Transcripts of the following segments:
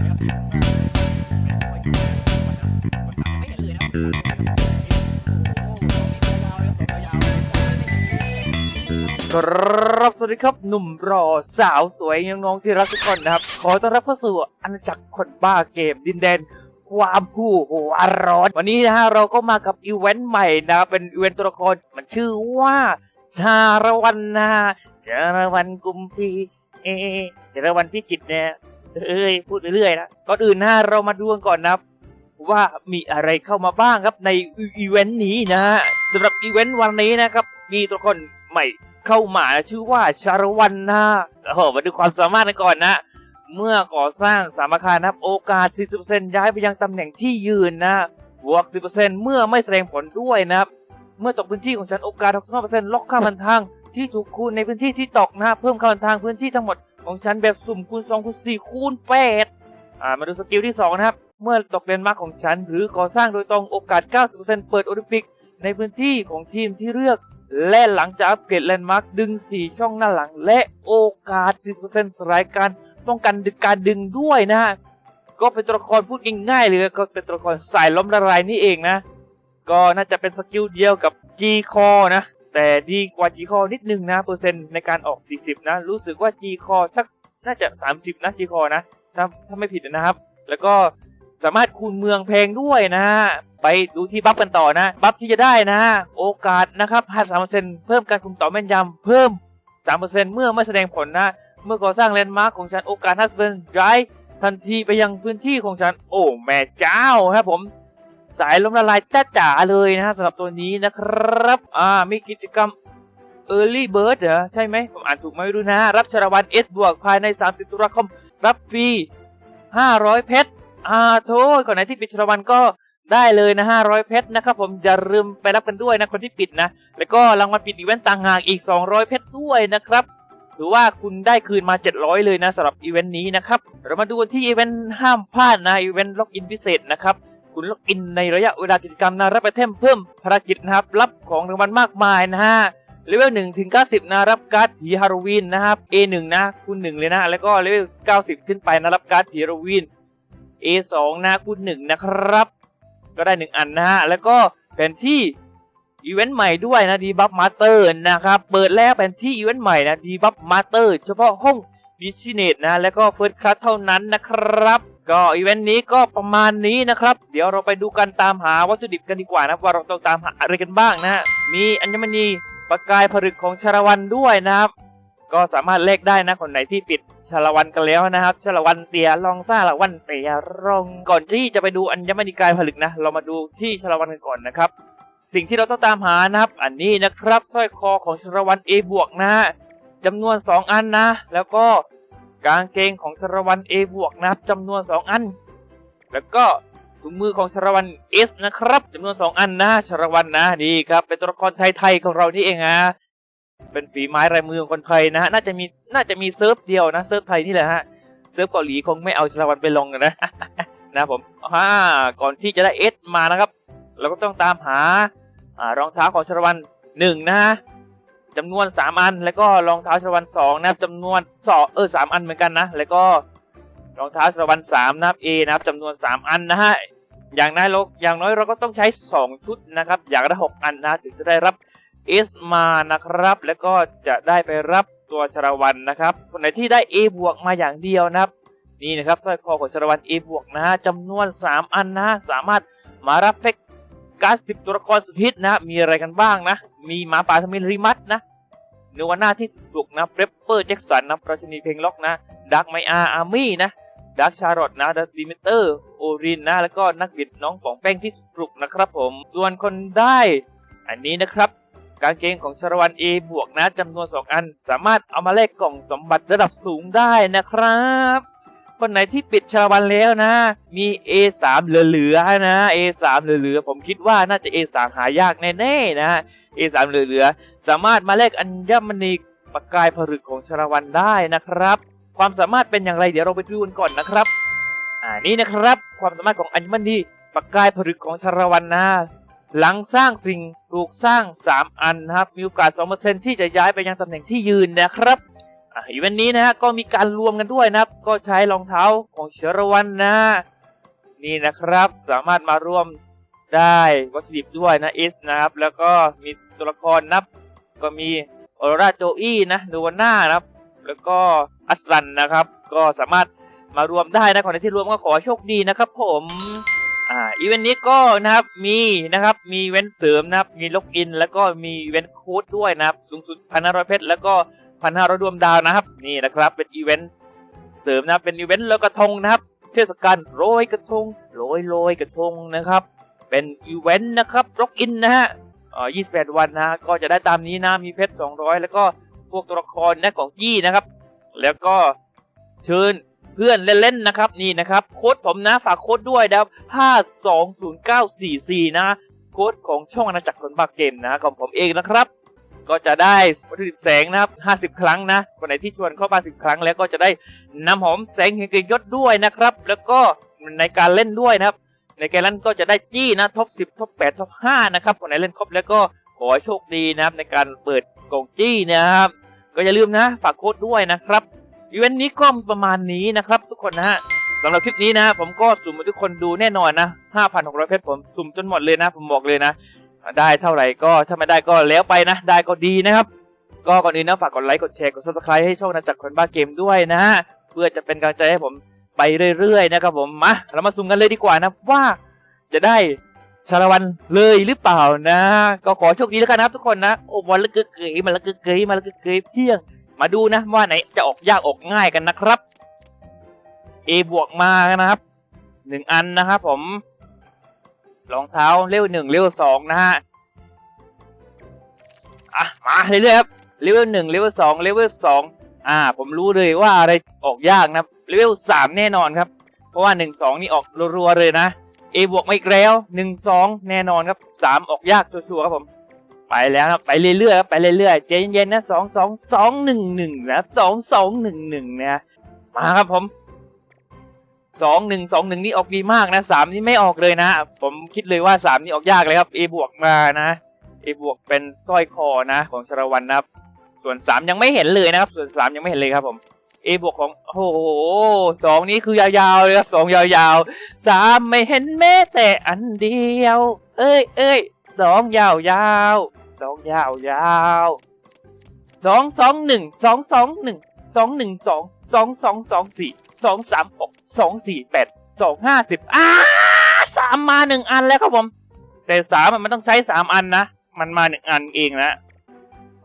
ไม่เห็นเลยนะครับสวัสดีครับหนุ่มรอสาวสวยน้องๆที่รักทุกคนนะครับ ขอต้อนรับเข้าสู่อาณาจักรคนบ้าเกมดินแดน ความผู้หัวร้อน วันนี้นะฮะเราก็มากับอีเวนต์ใหม่นะครับเป็นอีเวนต์ตัวละครมันชื่อว่า ชาละวันนะฮะชาละวันกุมพีเอชาละวันพิจิตรเนี่ย เอ้ยพูดเรื่อยๆนะก่อนอื่นนะฮะเรามาดูกันก่อนนะว่ามีอะไรเข้ามาบ้างครับในอีเวนต์นี้นะฮะสำหรับอีเวนต์วันนี้นะครับ มีตัวละครใหม่เข้ามาชื่อว่าชาละวันนะโอ้โหมาดูความสามารถกันก่อนนะเมื่อก่อสร้างสามาคารนะครับโอกาส 40%ย้ายไปยังตำแหน่งที่ยืนนะบวก 10%เมื่อไม่แสดงผลด้วยนะครับ เมื่อตกพื้นที่ของฉันโอกาส 65%ล็อกค่าพันทางที่ถูกคูณในพื้นที่ที่ตกนะเพิ่มค่าพันทางพื้นที่ทั้งหมด ของฉันแบบสุ่มคูณ2คูณ4คูณ8อ่ามาดูสกิลที่ 2 นะครับ เมื่อตกเลนมาร์กของฉัน หรือก่อสร้างโดยตรงโอกาส 90%เปิดโอลิมปิก ในพื้นที่ของทีมที่เลือก และหลังจากอัปเกรดแลนด์มาร์กดึง 4 ช่องหน้าหลัง และโอกาส 10%สลายการป้องกันการดึงด้วยนะฮะก็เป็นตัวละครพูดง่ายๆเลยก็เป็นตัวละครสายล้มละลายนี่เองนะ ก็น่าจะเป็นสกิลเดียวกับ G c o นะ แต่ดีกว่า G c o นิดนึงนะเปอร์เซ็นต์ในการออก 40 นะ รู้สึกว่า G c o สักน่าจะ 30 นะ G c o นะถ้าถ้าไม่ผิดนะครับ แล้วก็สามารถคูณเมืองเพลงด้วยนะฮะไปดูที่บัฟกันต่อนะ บัฟที่จะได้นะ โอกาสนะครับ53%เพิ่มการคุมต่อแม่นยำเพิ่ม 3%เมื่อไม่แสดงผลนะ เมื่อก่อสร้างแลนด์มาร์คของฉันโอกาส50%ย้ายทันทีไปยังพื้นที่ของฉัน โอ้แม่เจ้าครับผม สายล้มละลายจ้าจ๋าเลยนะฮะสำหรับตัวนี้นะครับ อ่า มีกิจกรรม Early Bird เหรอ ใช่ไหมผมอ่านถูกไหมไม่รู้นะ รับชาละวัน S บวกภายใน 30ตุลาคม รับฟรี 500 เพชรอ่าโทษคนไหนที่ปิดชาละวันก็ได้เลยนะ 500 เพชรนะครับผมอย่าลืมไปรับกันด้วยนะ คนที่ปิดนะ แล้วก็รางวัลปิดอีเวนต์ต่างหากอีก 200 เพชรด้วยนะครับถือว่าคุณได้คืนมา 700 เลยนะสำหรับอีเวนต์นี้นะครับ เรามาดูที่อีเวนต์ห้ามพลาดนะอีเวนต์ล็อกอินพิเศษนะครับ คุณล็อกอินในระยะเวลากิจกรรมนะรับไอเทมเพิ่มภารกิจนะครับ รับของรางวัลมากมายนะฮะเลเวล1ถึง 90 นะรับการ์ดผีฮาโลวีนนะครับ A1 นะคูณ1เลยนะ แล้วก็เลเวล 90 ขึ้นไปนะรับการ์ดผีฮาโลวีน A2 นะคูณ1นะครับ ก็ได้ 1 อันนะฮะ แล้วก็แผนที่อีเวนต์ใหม่ด้วยนะดีบัฟมาสเตอร์นะครับ เปิดแล้วแผนที่อีเวนต์ใหม่นะดีบัฟมาสเตอร์เฉพาะห้องบิสเนสนะ แล้วก็เฟิร์สคลาสเท่านั้นนะครับ ก็อีเวนต์นี้ก็ประมาณนี้นะครับ เดี๋ยวเราไปดูกันตามหาวัตถุดิบกันดีกว่านะว่าเราต้องตามหาอะไรกันบ้างนะฮะมีอัญมณีประกายผลึกของชาละวันด้วยนะครับ ก็สามารถเลขได้นะคนไหนที่ปิดชาละวันกันแล้วนะครับชาละวันเตียลองซ่าละวันเตียรองก่อนที่จะไปดูอัญมณีกายผลึกนะ เรามาดูที่ชาละวันกันก่อนนะครับ สิ่งที่เราต้องตามหานะครับ อันนี้นะครับสร้อยคอของชาละวัน A บวกนะฮะจำนวน 2 อันนะ แล้วก็ กางเกงของชาละวัน A บวกนะครับจำนวน 2 อัน แล้วก็ถุงมือของชาละวัน S นะครับจำนวน 2 อันนะชาละวันนะนี่ครับเป็นตัวละครไทยๆของเรานี่เองฮะเป็นฝีไม้ลายมือของคนไทยนะฮะน่าจะมีน่าจะมีเซิร์ฟเดียวนะเซิร์ฟไทยนี่แหละฮะเซิร์ฟเกาหลีคงไม่เอาชาละวันไปลงนะนะผมฮ่าก่อนที่จะได้ S มานะครับ เราก็ต้องตามหาอารองเท้าของชาละวันหนึ่งนะฮะ จำนวนสามอัน แล้วก็รองเท้าชลวันสองนะครับจำนวนสองเออสามอันเหมือนกันนะ แล้วก็รองเท้าชลวันสามนะครับ A นะครับจำนวนสามอันนะฮะอย่างน้อยเราอย่างน้อยเราก็ต้องใช้สองชุดนะครับ อย่างละหกอันนะถึงจะได้รับ S มานะครับ แล้วก็จะได้ไปรับตัวชลวันนะครับ คนไหนที่ได้ A บวกมาอย่างเดียวนะครับนี่นะครับสร้อยคอของชลวัน A บวกนะฮะจำนวนสามอันนะฮะสามารถมารับเฟกการ์ดสิบตัวละครสุดฮิตนะมีอะไรกันบ้างนะ มีหมาป่าทมิริมัตนะเนวาน่าที่ปลุกนะเปรปเปอร์แจ็คสันนะปราชนีเพลงล็อกนะดักไมอาอาร์มี่นะดักชารอตนะดักดิมิเตอร์โอรินนะแล้วก็นักบิดน้องของแป้งที่ปลุกนะครับผมส่วนคนได้ อันนี้นะครับกางเกงของชารวัน A บวกนะจำนวน 2 อัน สามารถเอามาแลกกล่องสมบัติระดับสูงได้นะครับ คนไหนที่ปิดชาละวันแล้วนะ มี A3 เหลือๆนะ A3 เหลือๆผมคิดว่าน่าจะ A3 หายากแน่ๆนะ A3 เหลือๆสามารถมาแลกอัญมณีประกายผลึกของชาวันได้นะครับ ความสามารถเป็นอย่างไรเดี๋ยวเราไปดูกันก่อนนะครับ อ่านี่นะครับ ความสามารถของอัญมณีประกายผลึกของชาวันนะหลังสร้างสิ่งปลูกสร้าง 3 อันนะครับมีโอกาส2%ที่จะย้ายไปยังตำแหน่งที่ยืนนะครับอะอีเวนต์นี้นะฮะก็มีการรวมกันด้วยนะครับ ก็ใช้รองเท้าของเชรวันนะ นี่นะครับสามารถมาร่วม ได้วัตถุดิบด้วยนะอิสนะครับ แล้วก็มีตัวละครนับ ก็มีออร่าโจอี้นะดูวันหน้านะครับ แล้วก็อัสลันนะครับ ก็สามารถมารวมได้นะคนไหนที่รวมก็ขอโชคดีนะครับผมอ่าอีเวนต์นี้ก็นะครับมีนะครับมีเว้นเสริมนะครับ มีล็อกอิน แล้วก็มีเว้นโค้ดด้วยนะครับ สูงสุดพันห้าร้อยเพชรแล้วก็พันห้าร้อยดวงดาวนะครับ นี่นะครับเป็นอีเวนต์เสริมนะเป็นอีเวนต์ลอยกระทงนะครับ เทศกาลโรยกระทงโรยโรยกระทงนะครับ เป็นอีเวนต์นะครับล็อกอินนะฮะเอ่อ28 วันนะ ก็จะได้ตามนี้นะ มีเพชร 200 แล้วก็พวกตัวละครนะของจี้นะครับ แล้วก็เชิญเพื่อนเล่นๆนะครับนี่นะครับ โค้ดผมนะฝากโค้ดด้วยนะครับ520944 นะ โค้ดของช่องอาณาจักรคนบาเกมนะของผมเองนะครับ ก็จะได้วัตถุดิบแสงนะครับ50 ครั้งนะคนไหนที่ชวนเข้ามา10 ครั้งแล้วก็จะได้น้ำหอมแสงแห่งเกียรติยศด้วยนะครับ แล้วก็ในการเล่นด้วยนะครับ ในแกล่นก็จะได้จี้นะท็อป10ท็อป8ท็อป5นะครับคนไหนเล่นครบแล้วก็ขอให้โชคดีนะครับในการเปิดกล่องจี้นะครับ ก็อย่าลืมนะฝากโค้ดด้วยนะครับอีเวนต์นี้ก็ประมาณนี้นะครับทุกคนนะฮะสำหรับคลิปนี้นะ ผมก็สุ่มให้ทุกคนดูแน่นอนนะ 5,600 เพชรผมสุ่มจนหมดเลยนะ ผมบอกเลยนะ ได้เท่าไหร่ก็ถ้าไม่ได้ก็แล้วไปนะ ได้ก็ดีนะครับ ก็ก่อนอื่นนะฝากกดไลค์กดแชร์กด subscribe ให้ช่องนาจักรคนบ้าเกมด้วยนะฮะเพื่อจะเป็นกำลังใจให้ผม ไปเรื่อยๆนะครับผมมาเรามาสุ่มกันเลยดีกว่านะว่าจะได้ชาละวันเลยหรือเปล่านะ ก็ขอโชคดีแล้วกันนะครับทุกคนนะโอ้วันละกึกเกยมันละกึกเกยมันละกึกเกยเพียง มาดูนะว่าไหนจะออกยากออกง่ายกันนะครับ A บวกมานะครับหนึ่งอันนะครับผมรองเท้าเลเวลหนึ่งเลเวลสองนะฮะอะมาเรื่อยๆครับเลเวลหนึ่งเลเวลสองเลเวลสองอ่า ผมรู้เลยว่าอะไรออกยากนะครับ เลเวลสามแน่นอนครับ เพราะว่าหนึ่งสองนี่ออกรัวๆเลยนะ A บวกมาอีกแล้วหนึ่งสองแน่นอนครับสามออกยากชัวร์ครับผม ไปแล้วนะไปเรื่อยๆครับไปเรื่อยๆใจเย็นๆนะสองสองสองหนึ่งหนึ่งนะสองสองหนึ่งหนึ่งนะมาครับผมสองหนึ่งสองหนึ่งนี่ออกดีมากนะสามนี่ไม่ออกเลยนะ ผมคิดเลยว่าสามนี่ออกยากเลยครับ A บวกมานะ A บวกเป็นสร้อยคอนะ ของชรวันนะครับ ส่วนสามยังไม่เห็นเลยนะครับ ส่วนสามยังไม่เห็นเลยครับผม A บวกของโอ้โหสองนี่คือยาวๆเลยครับสองยาวๆสามไม่เห็นแม้แต่อันเดียว เอ้ยเอ้ยสองยาวๆสองยาวยาวสองสองหนึ่งสองสองหนึ่งสองหนึ่งสองสองสองสองสี่สองสามหกสองสี่แปดสองห้าสิบอ้าสามมาหนึ่งอันแล้วครับผม แต่สามมันต้องใช้สามอันนะมันมาหนึ่งอันเองนะ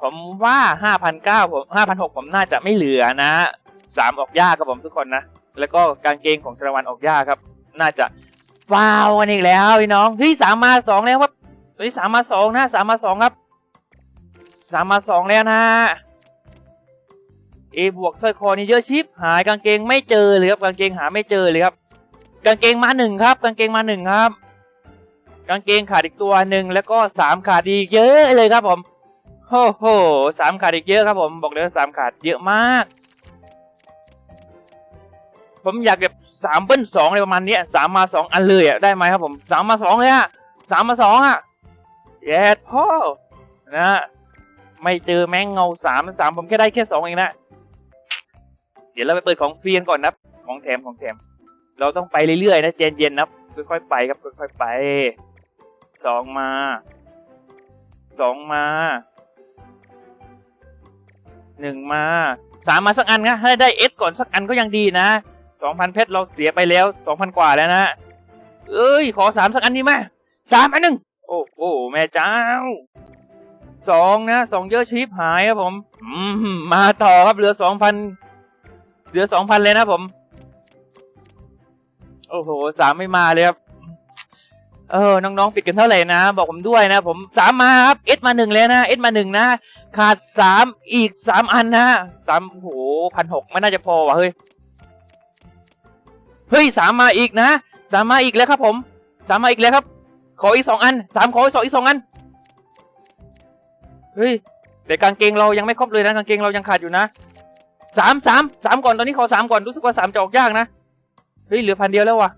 ผมว่าห้าพันเก้าผมห้าพันหกผมน่าจะไม่เหลือนะ สามออกยากครับผมทุกคนนะ แล้วก็กางเกงของชรวันออกยากครับ น่าจะฟาวกันอีกแล้วพี่น้องเฮ้ยสามมาสองแล้วครับตัวนี้สามมาสองนะสามมาสองครับสามมาสองแล้วนะเอบวกสร้อยคอนี่เยอะชิปหายกางเกงไม่เจอเลยครับกางเกงหาไม่เจอเลยครับ กางเกงมาหนึ่งครับ กางเกงมาหนึ่งครับ กางเกงขาดอีกตัวหนึ่งแล้วก็สามขาดอีกเยอะเลยครับผมโอ้โหสามขาดอีกเยอะครับผม บอกเลยว่าสามขาดเยอะมาก ผมอยากแบบสามเบิ้ลสองอะไรประมาณนี้สามมาสองอันเลยอะได้ไหมครับผมสามมาสองเลยอะสามมาสองอะแย่พ่อนะไม่เจอแมงเงาสามสามผมแค่ได้แค่สองเองนะ เดี๋ยวเราไปเปิดของฟรีกันก่อนนะของแถมของแถม เราต้องไปเรื่อยๆนะเย็นๆนะค่อยๆไปครับค่อยๆไปสองมาสองมาหนึ่งมาสามมาสักอันนะถ้าได้เอสก่อนสักอันก็ยังดีนะ สองพันเพชรเราเสียไปแล้วสองพันกว่าแล้วนะ เอ้ย ขอสามสักอันดีไหมสามอันหนึ่งโอ้โหแม่เจ้าสองนะสองเยอะชิปหายครับผมมมาต่อครับเหลือสองพันเหลือสองพันเลยนะผม โอ้โหสามไม่มาเลยครับเออน้องๆปิดกันเท่าไหร่นะ บอกผมด้วยนะ ผมสามมาครับเอสมาหนึ่งเลยนะเอสมาหนึ่งนะ ขาดสามอีกสามอันนะสามโอ้โหพันหกไม่น่าจะพอว่ะเฮ้ย เฮ้ยสามมาอีกนะสามมาอีกแล้วครับผมสามมาอีกแล้วครับ ขออีกสองอันสามขออีกสองอีกสองอันเฮ้ยแต่กางเกงเรายังไม่ครบเลยนะกางเกงเรายังขาดอยู่นะสามสามสามก่อนตอนนี้ขอสามก่อนรู้สึกว่าสามจะออกยากนะเฮ้ยเหลือพันเดียวแล้ววะ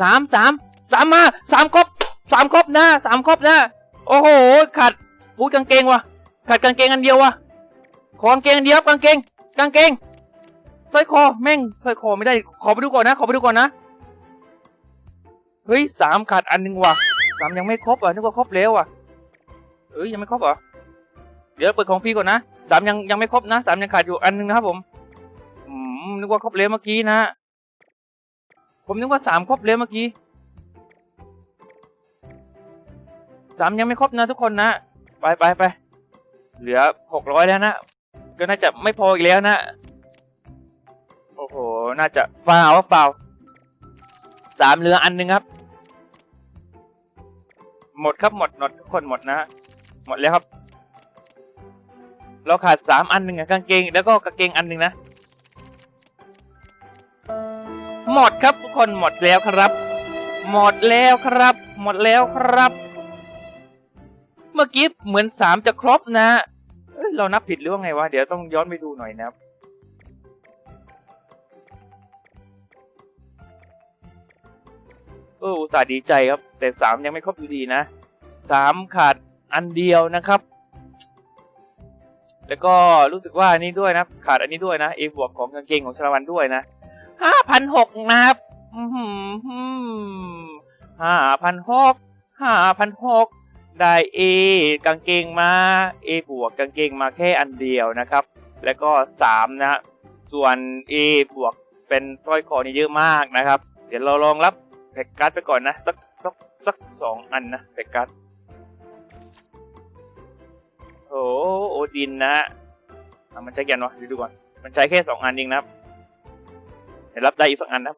สามสามสามมาสามครบสามครบนะสามครบนะโอ้โหขาดปูกางเกงวะขาดกางเกงอันเดียววะขอกางเกงอันเดียวกางเกงกางเกง สร้อยคอแม่งสร้อยคอไม่ได้ ขอไปดูก่อนนะขอไปดูก่อนนะเฮ้ยสามขาดอันหนึ่งว่ะสามยังไม่ครบอะนึกว่าครบแล้วอะเอ้ยยังไม่ครบเหรอเดี๋ยวเปิดของฟรีก่อนนะสามยังยังไม่ครบนะสามยังขาดอยู่อันหนึ่งนะครับผมอืมนึกว่าครบแล้วเมื่อกี้นะผมนึกว่าสามครบแล้วเมื่อกี้สามยังไม่ครบนะทุกคนนะ ไปไปไปเหลือหกร้อยแล้วนะก็น่าจะไม่พออีกแล้วนะ น่าจะฟาวว่าฟาวสามเหลืออันหนึ่งครับ หมดครับหมดหมดทุกคนหมดนะฮะหมดแล้วครับ เราขาดสามอันหนึ่งกางเกง แล้วก็กางเกงอันหนึ่งนะ หมดครับทุกคนหมดแล้วครับ หมดแล้วครับ หมดแล้วครับ เมื่อกี้เหมือนสามจะครบนะเอ้ยเรานับผิดหรือว่าไงวะ เดี๋ยวต้องย้อนไปดูหน่อยนะครับ อออุตส่าห์ดีใจครับ แต่สามยังไม่ครบอยู่ดีนะสามขาดอันเดียวนะครับ แล้วก็รู้สึกว่านี่ด้วยนะ ขาดอันนี้ด้วยนะเอบวกของกางเกงของชลวันด้วยนะห้าพันหกนะครับห้าพันหกห้าพันหกได้เอกางเกงมาเอบวกกางเกงมาแค่อันเดียวนะครับ แล้วก็สามนะส่วน A บวกเป็นสร้อยคอนี่เยอะมากนะครับ เดี๋ยวเราลองรับ แพ็กการ์ดไปก่อนนะ สักสักสักสองอันนะแพ็กการ์ดโอ้โอดินนะอะมันใช้กี่อันวะดูดูก่อน มันใช้แค่สองอันเองนะครับเดี๋ยวรับได้อีกสักอันนะครับ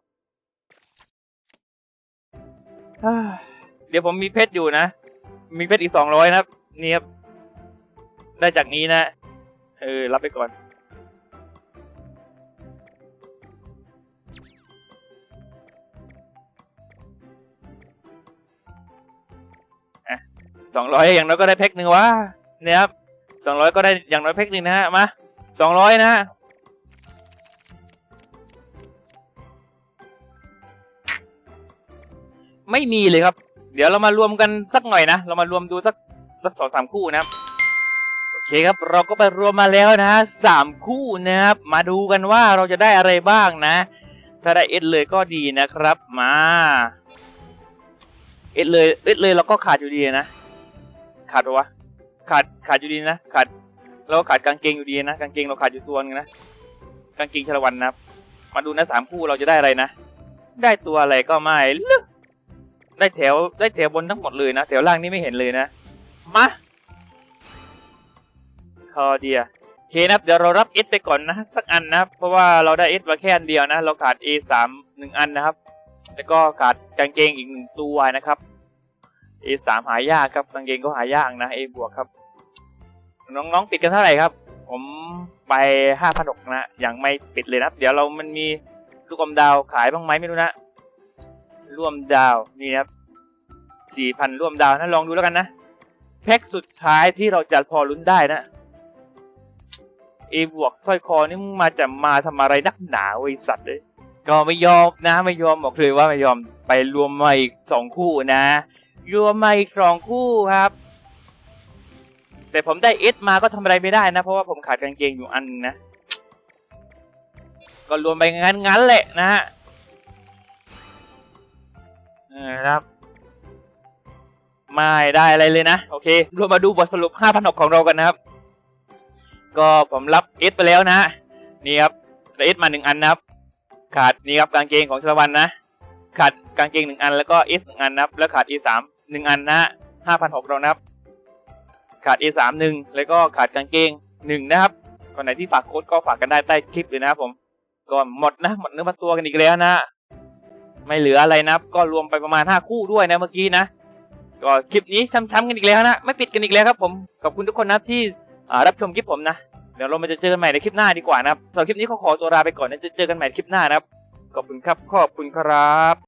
เดี๋ยวผมมีเพชรอยู่นะ มีเพชรอีกสองร้อยนะครับ นี่ครับ ได้จากนี้นะ เออ รับไปก่อน สองร้อยอย่างน้อยก็ได้แพ็คหนึ่งวะเนี่ยครับสองร้อยก็ได้อย่างน้อยแพ็คหนึ่งนะฮะมาสองร้อยนะไม่มีเลยครับ เดี๋ยวเรามารวมกันสักหน่อยนะ เรามารวมดูสักสักสองสามคู่นะครับโอเคครับ เราก็ไปรวมมาแล้วนะฮะสามคู่นะครับ มาดูกันว่าเราจะได้อะไรบ้างนะ ถ้าได้เอสเลยก็ดีนะครับ มา เอสเลย เอสเลยเราก็ขาดอยู่ดีนะ ขาดปะวะขาดขาดอยู่ดีนะขาดเราขาดกางเกงอยู่ดีนะกางเกงเราขาดอยู่ตัวนึงนะกางเกงชลวันนะมาดูนะสามคู่เราจะได้อะไรนะได้ตัวอะไรก็ไม่รู้ได้แถวได้แถวบนทั้งหมดเลยนะแถวล่างนี่ไม่เห็นเลยนะมาคอเดียโอเคนับเดี๋ยวเรารับเอสไปก่อนนะสักอันนะเพราะว่าเราได้เอสมาแค่อันเดียวนะ เราขาด A สามหนึ่งอันนะครับ แล้วก็ขาดกางเกงอีกหนึ่งตัวนะครับ A สามหายากครับกางเกงก็หายากนะ A บวกครับ น้องๆปิดกันเท่าไหร่ครับ ผมไปห้าพันหกนะยังไม่ปิดเลยนะ เดี๋ยวเรามันมีลูกอมดาวขายบ้างไหมไม่รู้นะ ร่วมดาวนี่ครับสี่พันร่วมดาวนะลองดูแล้วกันนะ แพ็คสุดท้ายที่เราจะพอลุ้นได้นะเอบวกสร้อยคอนี่มาจะมาทำอะไรนักหนาไว้สัตว์เลย ก็ไม่ยอมนะ ไม่ยอมบอกเลยว่าไม่ยอมไปรวมมาอีกสองคู่นะ รวมมาอีกสองคู่ครับ แต่ผมได้เอสมาก็ทำอะไรไม่ได้นะ เพราะว่าผมขาดกางเกงอยู่อันนึงนะก็รวมไปงั้นงั้นๆแหละนะฮะเออครับไม่ได้อะไรเลยนะ โอเครวมมาดูบทสรุป5,006ของเรากันนะครับ ก็ผมรับเอสไปแล้วนะ นี่ครับได้เอสมาหนึ่งอันนะครับ ขาดนี่ครับกางเกงของชลวันนะ ขาดกางเกงหนึ่งอันแล้วก็เอสหนึ่งอันนะครับ แล้วขาดเอสาม หนึ่งอันนะห้าพันหกเรานะครับ ขาด A สามหนึ่งแล้วก็ขาดกางเกงหนึ่งนะครับคนไหนที่ฝากโค้ดก็ฝากกันได้ใต้คลิปเลยนะครับผมก็หมดนะหมดเนื้อมาตัวกันอีกแล้วนะ ไม่เหลืออะไรนะก็รวมไปประมาณห้าคู่ด้วยนะเมื่อกี้นะ ก็คลิปนี้ช้ำๆกันอีกแล้วนะ ไม่ปิดกันอีกแล้วครับผมขอบคุณทุกคนนะที่รับชมคลิปผมนะเดี๋ยวเรามาจะเจอกันใหม่ในคลิปหน้าดีกว่านะครับสำหรับคลิปนี้ขอขอตัวลาไปก่อนนะจะเจอกันใหม่ในคลิปหน้านะครับขอบคุณครับขอบคุณครับ